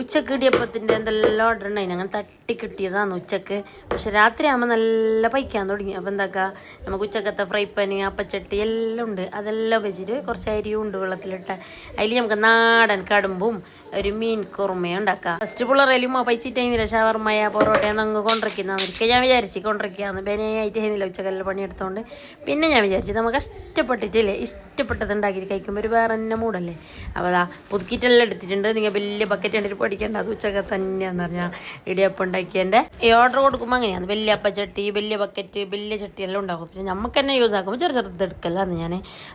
ഉച്ചയ്ക്ക് ഇടിയപ്പത്തിന്റെ എന്തെല്ലാം ഓർഡർ ഉണ്ടായി അങ്ങനെ തട്ടി കിട്ടിയതാണ് ഉച്ചയ്ക്ക്. പക്ഷെ രാത്രി ആകുമ്പോൾ നല്ല പൈക്കാൻ തുടങ്ങി. അപ്പോൾ എന്താക്കുക നമുക്ക് ഉച്ചക്കത്തെ ഫ്രൈ പാന് അപ്പച്ചട്ടി എല്ലാം ഉണ്ട്. അതെല്ലാം വെച്ചിട്ട് കുറച്ച് അരിയും ഉണ്ട് വെള്ളത്തിലിട്ട്. അതിൽ നമുക്ക് നാടൻ കടുമ്പും ഒരു മീൻ കുറുമയും ഉണ്ടാക്കാം. ഫസ്റ്റ് പിള്ളേരെല്ലാം പൈച്ചിട്ട് കഴിഞ്ഞില്ല ഷവർമയ പൊറോട്ടയെന്ന് അങ്ങ് കൊണ്ടിരിക്കുന്ന ഞാൻ വിചാരിച്ച് കൊണ്ടിരിക്കുകയാണ് ബനയായിട്ട് ചെയ്യുന്നില്ല ഉച്ചക്കെല്ലാം പണിയെടുത്തോണ്ട്. പിന്നെ ഞാൻ വിചാരിച്ചു നമുക്ക് ഇഷ്ടപ്പെട്ടിട്ടില്ലേ? ഇഷ്ടപ്പെട്ടത് ഉണ്ടാക്കി കഴിക്കുമ്പോൾ ഒരു വേറെ തന്നെ മൂടല്ലേ അപ്പോൾ അതാ പുതുക്കിയിട്ടെല്ലാം എടുത്തിട്ടുണ്ട്. നിങ്ങൾ വലിയ ബക്കറ്റ് കണ്ടിട്ട് പഠിക്കേണ്ട അത് ഉച്ചയ്ക്ക് തന്നെയാന്ന് പറഞ്ഞാൽ ഇടിയപ്പം ഉണ്ടാക്കിയതിന്റെ ഈ ഓർഡർ കൊടുക്കുമ്പോൾ അങ്ങനെയാണ്. വലിയ അപ്പച്ചട്ടി വലിയ ബക്കറ്റ് വലിയ ചട്ടി എല്ലാം ഉണ്ടാക്കും. പിന്നെ നമുക്ക് തന്നെ യൂസ് ആക്കുമ്പോൾ ചെറു ചെറുത് എടുക്കല്ലാന്ന് ഞാൻ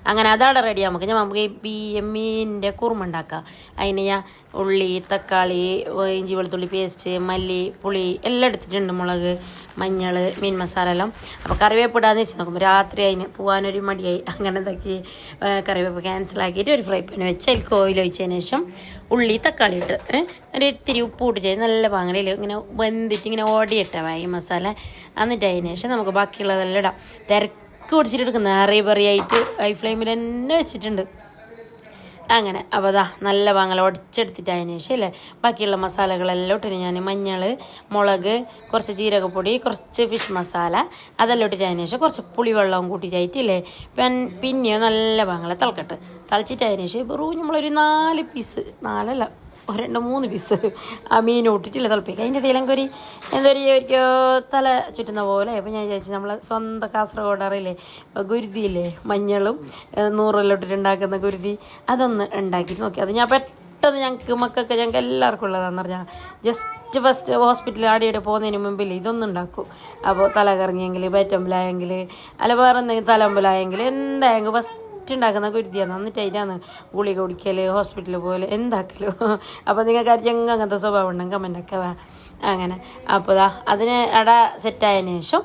അങ്ങനെ അതാണ് റെഡി നമുക്ക് ഞാൻ നമുക്ക് ഈ മീനിന്റെ കുറുമ ഉണ്ടാക്കാം. അതിന് ഞാൻ ഉള്ളി തക്കാളി ഇഞ്ചി വെളുത്തുള്ളി പേസ്റ്റ് മല്ലി പുളി എല്ലാം എടുത്തിട്ടുണ്ട്. മുളക് മഞ്ഞൾ മീൻ മസാല എല്ലാം. അപ്പോൾ കറിവേപ്പിടാന്ന് വെച്ച് നോക്കുമ്പോൾ രാത്രി അതിന് പോകാനൊരു മടിയായി. അങ്ങനെ എന്താക്കി കറിവേപ്പ് ക്യാൻസലാക്കിയിട്ട് ഒരു ഫ്രൈ പാൻ വെച്ച് അതിൽ ഓയിൽ ഒഴിച്ചതിന് ശേഷം ഉള്ളി തക്കാളി ഇട്ട് ഏ, ഒരു ഇത്തിരി ഉപ്പ് ഇട്ടിട്ട് നല്ല പാങ്ങലയിൽ ഇങ്ങനെ വെന്തിട്ട് ഇങ്ങനെ ഓടിയിട്ട ഈ മസാല. എന്നിട്ട് അതിന് ശേഷം നമുക്ക് ബാക്കിയുള്ളതെല്ലാം ഇടാം. തിരക്ക് പിടിച്ചിട്ട് എടുക്കുന്ന അറിയ പറയായിട്ട് ഹൈ ഫ്ലെയിമിൽ തന്നെ വെച്ചിട്ടുണ്ട്. അങ്ങനെ അപ്പോൾ അതാ നല്ല വാങ്ങല ഉടച്ചെടുത്തിട്ട് അതിന് ശേഷം അല്ലേ ബാക്കിയുള്ള മസാലകളെല്ലാം ഇട്ടിട്ട് ഞാൻ. മഞ്ഞൾ മുളക് കുറച്ച് ജീരകപ്പൊടി കുറച്ച് ഫിഷ് മസാല അതെല്ലാം ഇട്ടിട്ട് അതിന് ശേഷം കുറച്ച് പുളിവെള്ളവും കൂട്ടിയിട്ടായിട്ടില്ലേ പെൻ പിന്നെയോ നല്ല പാങ്ങല തിളക്കട്ട്. തിളച്ചിട്ട് അതിന് ശേഷം വെറും നമ്മളൊരു നാല് പീസ് നാലല്ല രണ്ട് മൂന്ന് പീസ് ആ മീൻ ഇട്ടിട്ടില്ല തിളപ്പിക്കുക അതിന്റെ ഇടയിൽ എനിക്കൊരു എന്തൊരു ഒരിക്കോ ഒരു തല ചുറ്റുന്ന പോലെ. അപ്പോൾ ഞാൻ വിചാരിച്ചു നമ്മളെ സ്വന്തം കാസർഗോഡ് അറിയില്ലേ? ഗുരുതിയില്ലേ? മഞ്ഞളും നൂറെല്ലാം ഇട്ടിട്ട് ഉണ്ടാക്കുന്ന ഗുരുതി. അതൊന്ന് ഉണ്ടാക്കിയിട്ട് നോക്കി. അത് ഞാൻ പെട്ടെന്ന് ഞങ്ങൾക്ക് മക്കൾക്ക് ഞങ്ങൾക്ക് എല്ലാവർക്കും ഉള്ളതാണെന്ന് പറഞ്ഞാൽ ജസ്റ്റ് ഫസ്റ്റ് ഹോസ്പിറ്റലിൽ ആടിയുടെ പോകുന്നതിന് മുമ്പിൽ ഇതൊന്നും ഉണ്ടാക്കും. അപ്പോൾ തല കറങ്ങിയെങ്കിൽ ബേറ്റമ്പലായെങ്കിൽ അല്ല വേറെ എന്തെങ്കിലും തലമ്പലായെങ്കിൽ എന്തായെങ്കിൽ ഫസ്റ്റ് ഫസ്റ്റ് ഉണ്ടാക്കുന്ന കുരുതിയാണ് എന്നിട്ട് അതിനാണ് ഗുളിക കുടിക്കൽ ഹോസ്പിറ്റലിൽ പോലെ എന്താക്കലോ. അപ്പോൾ നിങ്ങൾക്ക് ആർക്കെങ്കിലും അങ്ങനത്തെ സ്വഭാവം ഉണ്ടെങ്കിൽ കമന്റൊക്കെ അങ്ങനെ. അപ്പോൾ ദാ അതിന് അട സെറ്റായതിനു ശേഷം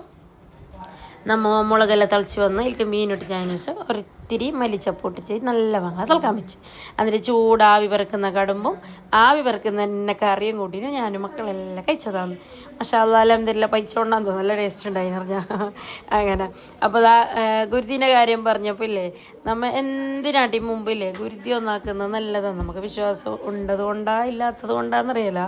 നമ്മ മുളകെല്ലാം തളിച്ച് വന്ന് ഇതിലേക്ക് മീൻ ഇട്ടിട്ടതിനു ശേഷം ഒരിത്തിരി ഇട്ടിട്ട് നല്ല വാങ്ങാൻ തിളക്കാൻ വെച്ച് അതിന്റെ ചൂട് ആവി പറക്കുന്ന കടുമ്പും ആവി പറക്കുന്ന തന്നെ കറിയും കൂട്ടിയിട്ട് ഞാനും മക്കളെല്ലാം കഴിച്ചതാണ്. പക്ഷേ അതെല്ലാം എന്തെല്ലാം പൈച്ചോണ്ടാന്ന് തോന്നുന്നു. നല്ല ടേസ്റ്റ് ഉണ്ടായി പറഞ്ഞാൽ അങ്ങനെ. അപ്പോൾ അതാ ഗുരുതിന്റെ കാര്യം പറഞ്ഞപ്പോൾ ഇല്ലേ നമ്മൾ എന്തിനാട്ടി മുമ്പില്ലേ ഗുരുതി ഒന്നാക്കുന്നത് നല്ലതാണ്. നമുക്ക് വിശ്വാസം ഉണ്ടത് കൊണ്ടാ ഇല്ലാത്തത് കൊണ്ടാന്നറിയില്ല.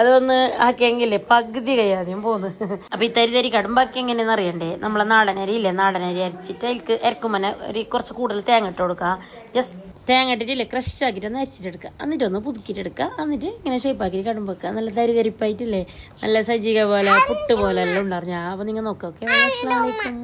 അതൊന്ന് ആക്കിയെങ്കിലേ പകുതി കഴിയാതെയും പോകുന്നു അപ്പോൾ ഈ തരി തരി കടുമ്പാക്കി എങ്ങനെയെന്ന് അറിയണ്ടേ? നമ്മളെ നാടനരി ഇല്ലേ നാടനരി അരച്ചിട്ട് അതിൽക്ക് ഇറക്കുമ്പോൾ ഒരു കുറച്ച് കൂടുതൽ തേങ്ങ ഇട്ട് കൊടുക്കുക ജസ്റ്റ് തേങ്ങ ഇട്ടിട്ടില്ല ക്രഷ് ആക്കിയിട്ട് ഒന്ന് അരച്ചിട്ടെടുക്കുക എന്നിട്ട് ഒന്ന് പുതുക്കിയിട്ടെടുക്കുക എന്നിട്ട് ഇങ്ങനെ ഷേപ്പാക്കിയിട്ട് കടുമ്പ് വെക്കുക നല്ല തരി തരിപ്പായിട്ടില്ലേ നല്ല സജീക പോലെ പുട്ട് പോലെ എല്ലാം ഉണ്ടായിരുന്നു. അപ്പോൾ നിങ്ങൾ നോക്കുക ഓക്കെ അസ്സാം വലൈക്കും